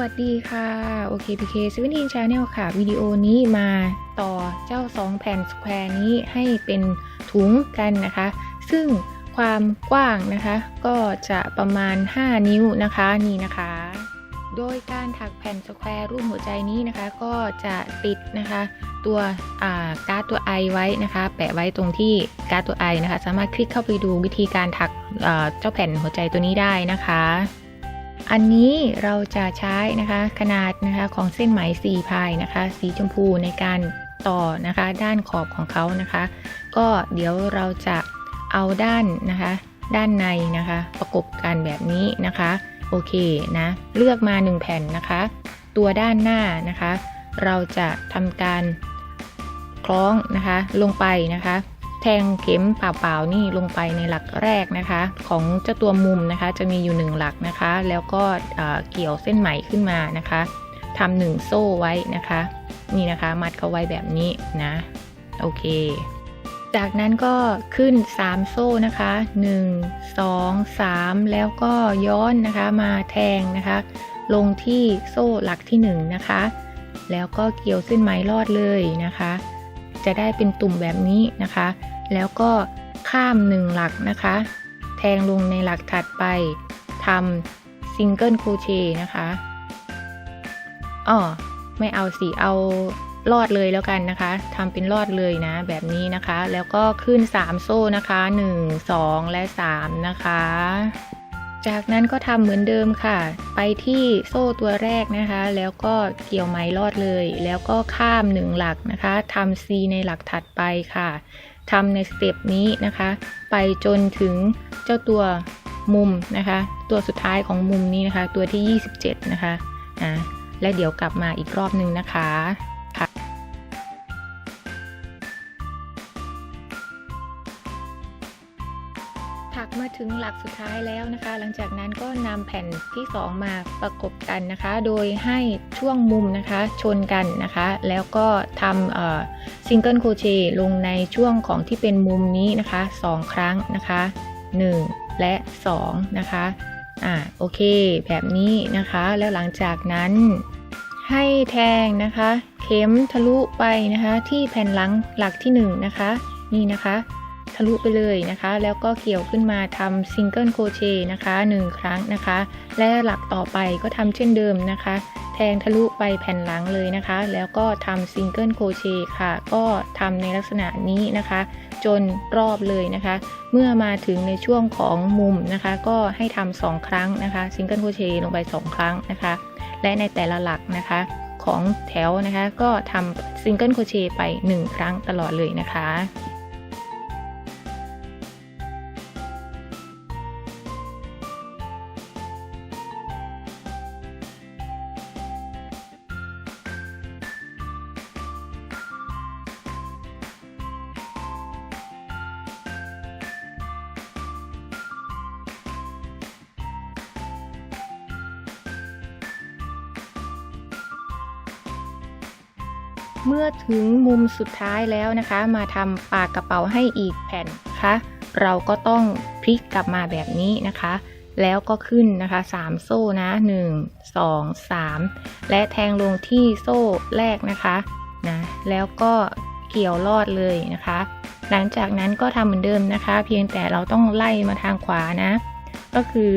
วัสดีค่ะ โอเคพีเคซเว่นทีนชาแนลค่ะ วิดีโอนี้มาต่อเจ้า 2 แผ่นสแควร์นี้ให้เป็นถุงกันนะคะ ซึ่งความกว้างนะคะ ก็จะประมาณ 5 นิ้วนะคะนี่นะคะ โดยการถักแผ่นสแควร์รูปหัวใจนี้นะคะ ก็จะติดนะคะ ตัวการ์ดตัวไอไว้นะคะ แปะไว้ตรงที่การ์ดตัวไอนะคะ สามารถคลิกเข้าไปดูวิธีการถักเจ้าแผ่นหัวใจตัวนี้ได้นะคะ อันนี้เราจะใช้นะคะขนาดนะคะของเส้นไหม4พายนะคะ สีชมพูในการต่อนะคะด้านขอบของเขานะคะ ก็เดี๋ยวเราจะเอาด้านนะคะ ด้านในนะคะ ประกบกันแบบนี้นะคะ โอเคนะเลือกมา 1 แผ่นนะคะ ตัวด้านหน้านะคะ เราจะทำการคล้องนะคะลงไปนะคะ แทงเข็มเปล่าๆนี่ลงไปในหลักแรกนะคะ ของเจ้าตัวมุมนะคะ จะมีอยู่หนึ่งหลักนะคะ แล้วก็เกี่ยวเส้นไหมขึ้นมานะคะทำหนึ่งโซ่ไว้นะคะ นี่นะคะ มัดเขาไว้แบบนี้นะ โอเค จากนั้นก็ขึ้น 3 โซ่นะคะ 1 2 3 แล้วก็ย้อนนะคะมาแทงนะคะ ลงที่โซ่หลักที่ 1 นะคะ แล้วก็เกี่ยวเส้นไหมรอดเลยนะคะ จะได้เป็นตุ่มแบบนี้นะคะ แล้วก็ข้ามหนึ่งหลักนะคะ แทงลงในหลักถัดไปทำซิงเกิลโครเชต์นะคะอ๋อไม่เอาสิเอาลอดเลยแล้วกันนะคะทำเป็นลอดเลยนะ แบบนี้นะคะ แล้วก็ขึ้น 3 โซ่นะคะ 1 2 และ 3 นะคะ จากนั้นก็ทำเหมือนเดิมค่ะ ไปที่โซ่ตัวแรกนะคะ แล้วก็เกี่ยวไหมลอดเลย แล้วก็ข้ามหนึ่งหลักนะคะทำ C ในหลักถัดไปค่ะทำในสเต็ปนี้นะคะ ไปจนถึงเจ้าตัวมุมนะคะ ตัวสุดท้ายของมุมนี้นะคะ ตัวที่ 27 นะคะอ่าและเดี๋ยวกลับมาอีกรอบหนึ่งนะคะ ถักมาถึงหลักสุดท้ายแล้วนะคะ หลังจากนั้นก็นำแผ่นที่ 2 มาประกบกันนะคะ โดยให้ช่วงมุมนะคะชนกันนะคะ แล้วก็ทำซิงเกิลโคเชต์ลงในช่วงของที่เป็นมุมนี้นะคะ 2 ครั้งนะคะ 1 และ 2 นะคะอ่าโอเค แบบนี้นะคะ แล้วหลังจากนั้นให้แทงนะคะ เข็มทะลุไปนะคะ ที่แผ่นหลังหลักที่ 1 นะคะ นี่นะคะ ทะลุไปเลยนะคะ แล้วก็เกี่ยวขึ้นมาทำซิงเกิลโคเชต์นะคะ1 ครั้งนะคะ และหลักต่อไปก็ทำเช่นเดิมนะคะ แทงทะลุไปแผ่นหลังเลยนะคะ แล้วก็ทำซิงเกิลโคเชต์ค่ะ ก็ทำในลักษณะนี้นะคะ จนรอบเลยนะคะ เมื่อมาถึงในช่วงของมุมนะคะ ก็ให้ทำสองครั้งนะคะซิงเกิลโคเชต์ลงไป 2 ครั้งนะคะ และในแต่ละหลักนะคะของแถวนะคะ ก็ทำซิงเกิลโคเชต์ไป 1 ครั้งตลอดเลยนะคะ เมื่อถึงมุมสุดท้ายแล้วนะคะ มาทำปากกระเป๋าให้อีกแผ่นนะคะเราก็ต้องพลิกกลับมาแบบนี้นะคะ แล้วก็ขึ้นนะคะ 3 โซ่นะ 1 2 3 และแทงลงที่โซ่แรกนะคะนะแล้วก็เกี่ยวลอดเลยนะคะ หลังจากนั้นก็ทำเหมือนเดิมนะคะ เพียงแต่เราต้องไล่มาทางขวานะ ก็คือ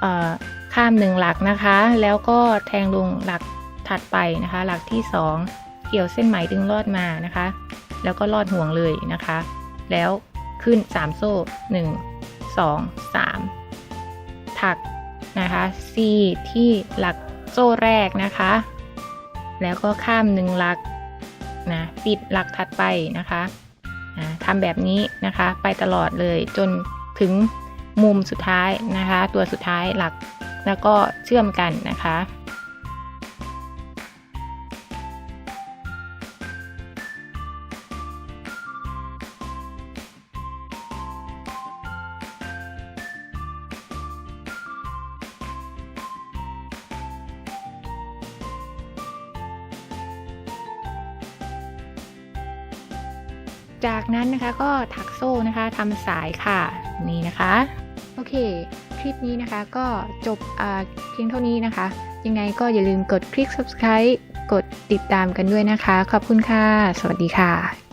เออข้ามหนึ่งหลักนะคะ แล้วก็แทงลงหลักถัดไปนะคะ หลักที่ 2 เกี่ยวเส้นไหมดึงลอดมานะคะ แล้วก็ลอดห่วงเลยนะคะ แล้วขึ้น 3 โซ่ 1 2 3 ถักนะคะ C ที่หลักโซ่แรกนะคะ แล้วก็ข้ามหนึ่งหลักนะปิดหลักถัดไปนะคะนะทำแบบนี้นะคะไปตลอดเลยจนถึงมุมสุดท้ายนะคะ ตัวสุดท้ายหลักแล้วก็เชื่อมกันนะคะ จากนั้นนะคะก็ถักโซ่นะคะทำสายค่ะนี่นะคะ โอเค คลิปนี้นะคะก็จบเพียงเท่านี้นะคะ ยังไงก็อย่าลืมกดคลิก subscribe กดติดตามกันด้วยนะคะ ขอบคุณค่ะ สวัสดีค่ะ